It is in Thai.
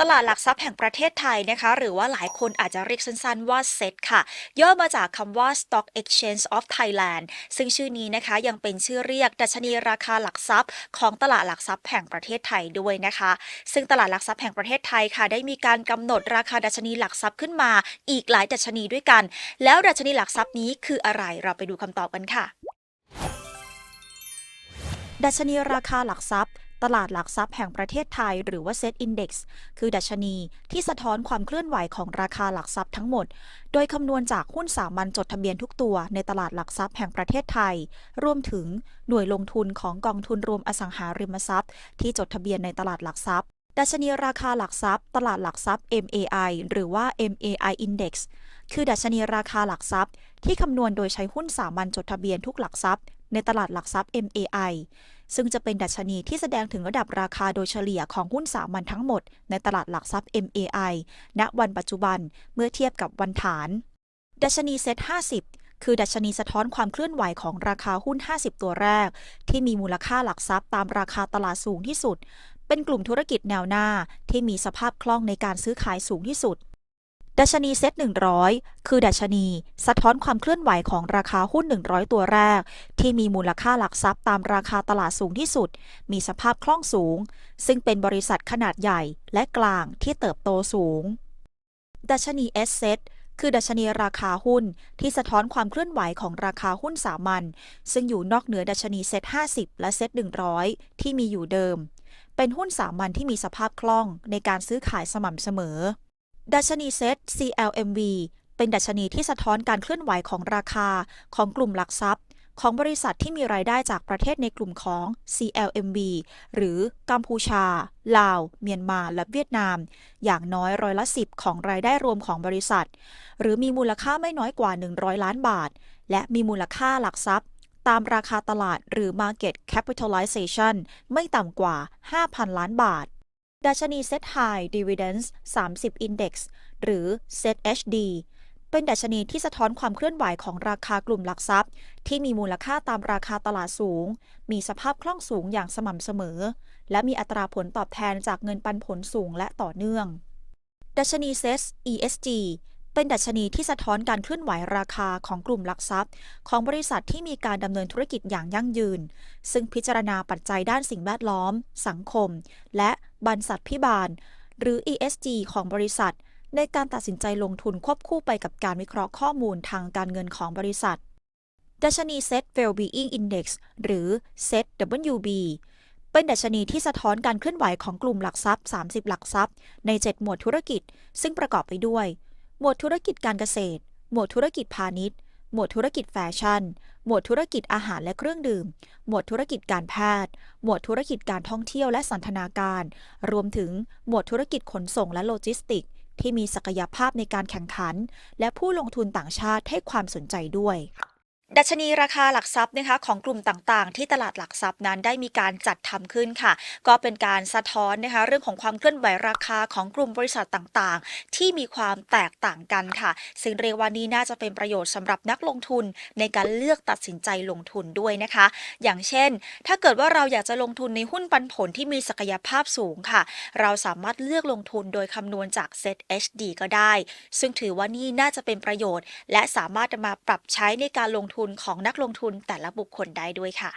ตลาดหลักทรัพย์แห่งประเทศไทยนะคะ หรือว่าหลายคนอาจจะเรียกสั้นๆว่าเซตค่ะ ย่อมาจากคำว่า Stock Exchange of Thailand ซึ่งชื่อนี้นะคะยังเป็นชื่อเรียกดัชนีราคาหลักทรัพย์ ของตลาดหลักทรัพย์แห่งประเทศไทยด้วยนะคะ ซึ่งตลาดหลักทรัพย์แห่งประเทศไทยค่ะ ได้มีการกำหนดราคาดัชนีหลักทรัพย์ขึ้นมา อีกหลายดัชนีด้วยกัน แล้วดัชนีหลักทรัพย์นี้คืออะไรเราไปดูคำตอบกันค่ะดัชนีราคาหลักทรัพย์ ตลาดหลักทรัพย์แห่งประเทศไทยหรือว่า Set Index คือดัชนีที่สะท้อนความเคลื่อนไหวของราคาหลักทรัพย์ทั้งหมด โดยคำนวณจากหุ้นสามัญจดทะเบียนทุกตัวในตลาดหลักทรัพย์แห่งประเทศไทย รวมถึงหน่วยลงทุนของกองทุนรวมอสังหาริมทรัพย์ ที่จดทะเบียนในตลาดหลักทรัพย์ดัชนีราคาหลักทรัพย์ ตลาดหลักทรัพย์ MAI หรือว่า MAI Index คือดัชนีราคาหลักทรัพย์ ที่คำนวณโดยใช้หุ้นสามัญจดทะเบียนทุกหลักทรัพย์ ในตลาดหลักทรัพย์ MAI ซึ่งจะเป็นดัชนีที่แสดงถึงระดับราคาโดยเฉลี่ยของหุ้นสามัญทั้งหมดในตลาดหลักทรัพย์ MAI ณ วันปัจจุบันเมื่อเทียบกับวันฐาน ดัชนีเซ็ต50คือดัชนีสะท้อนความเคลื่อนไหวของราคาหุ้น 50 ตัวแรก ที่มีมูลค่าหลักทรัพย์ตามราคาตลาดสูงที่สุด เป็นกลุ่มธุรกิจแนวหน้าที่มีสภาพคล่องในการซื้อขายสูงที่สุด ดัชนีเซ็ต100 คือดัชนี สะท้อนความเคลื่อนไหวของราคาหุ้น 100 ตัวแรก ที่มีมูลค่าหลักทรัพย์ตามราคาตลาดสูงที่สุด มีสภาพคล่องสูง ซึ่งเป็นบริษัทขนาดใหญ่และกลางที่เติบโตสูง ดัชนี S set คือดัชนีราคาหุ้นที่สะท้อนความเคลื่อนไหวของราคาหุ้นสามัญซึ่งอยู่นอกเหนือดัชนีเซ็ต50 และเซ็ต100 ที่มีอยู่เดิม เป็นหุ้นสามัญที่มีสภาพคล่องในการซื้อขายสม่ำเสมอ ดัชนีเซต CLMV เป็นดัชนีที่สะท้อนการเคลื่อนไหวของราคาของกลุ่มหลักทรัพย์ ของบริษัทที่มีรายได้จากประเทศในกลุ่มของ CLMV หรือกัมพูชา ลาว เมียนมา และเวียดนาม อย่างน้อยร้อยละ10ของรายได้รวมของบริษัท หรือมีมูลค่าไม่น้อยกว่า 100 ล้านบาท และมีมูลค่าหลักทรัพย์ ตามราคาตลาดหรือ Market Capitalization ไม่ต่ำกว่า 5,000 ล้านบาท ดัชนี Set High Dividends 30 Index หรือ Set HD เป็นดัชนีที่สะท้อนความเคลื่อนไหวของราคากลุ่มหลักทรัพย์ ที่มีมูลค่าตามราคาตลาดสูง มีสภาพคล่องสูงอย่างสม่ำเสมอ และมีอัตราผลตอบแทนจากเงินปันผลสูงและต่อเนื่อง ดัชนี CES ESG เป็นดัชนีที่สะท้อนการเคลื่อนไหวราคาของกลุ่มหลักทรัพย์ ของบริษัทที่มีการดำเนินธุรกิจอย่างยั่งยืน ซึ่งพิจารณาปัจจัยด้านสิ่งแวดล้อม สังคม และบรรษัทพิบาล หรือ ESG ของบริษัท ในการตัดสินใจลงทุนควบคู่ไปกับการวิเคราะห์ข้อมูลทางการเงินของบริษัท ดัชนี Set Wellbeing Index หรือ Set WB เป็นดัชนีที่สะท้อนการเคลื่อนไหวของกลุ่มหลักทรัพย์ 30 หลักทรัพย์ ใน 7 หมวดธุรกิจ ซึ่งประกอบไปด้วย หมวดธุรกิจการเกษตร หมวดธุรกิจพาณิชย์ หมวดธุรกิจแฟชั่น หมวดธุรกิจอาหารและเครื่องดื่ม หมวดธุรกิจการแพทย์ หมวดธุรกิจการท่องเที่ยวและสันทนาการ รวมถึงหมวดธุรกิจขนส่งและโลจิสติกส์ที่มีศักยภาพในการแข่งขัน และผู้ลงทุนต่างชาติให้ความสนใจด้วย ดัชนีราคาหลักทรัพย์นะคะของกลุ่มต่างๆ ที่ตลาดหลักทรัพย์นั้นได้มีการจัดทำขึ้นค่ะ ก็เป็นการสะท้อนนะคะเรื่องของความเคลื่อนไหวราคาของกลุ่มบริษัทต่างๆ ที่มีความแตกต่างกันค่ะ ซึ่งเรียกว่านี้น่าจะเป็นประโยชน์สำหรับนักลงทุนในการเลือกตัดสินใจลงทุนด้วยนะคะ อย่างเช่น ถ้าเกิดว่าเราอยากจะลงทุนในหุ้นปันผลที่มีศักยภาพสูงค่ะ เราสามารถเลือกลงทุนโดยคำนวณจาก Set HD ก็ได้ ซึ่งถือว่านี่น่าจะเป็นประโยชน์ และสามารถมาปรับใช้ในการลงทุนของนักลงทุนแต่ละบุคคลได้ด้วยค่ะ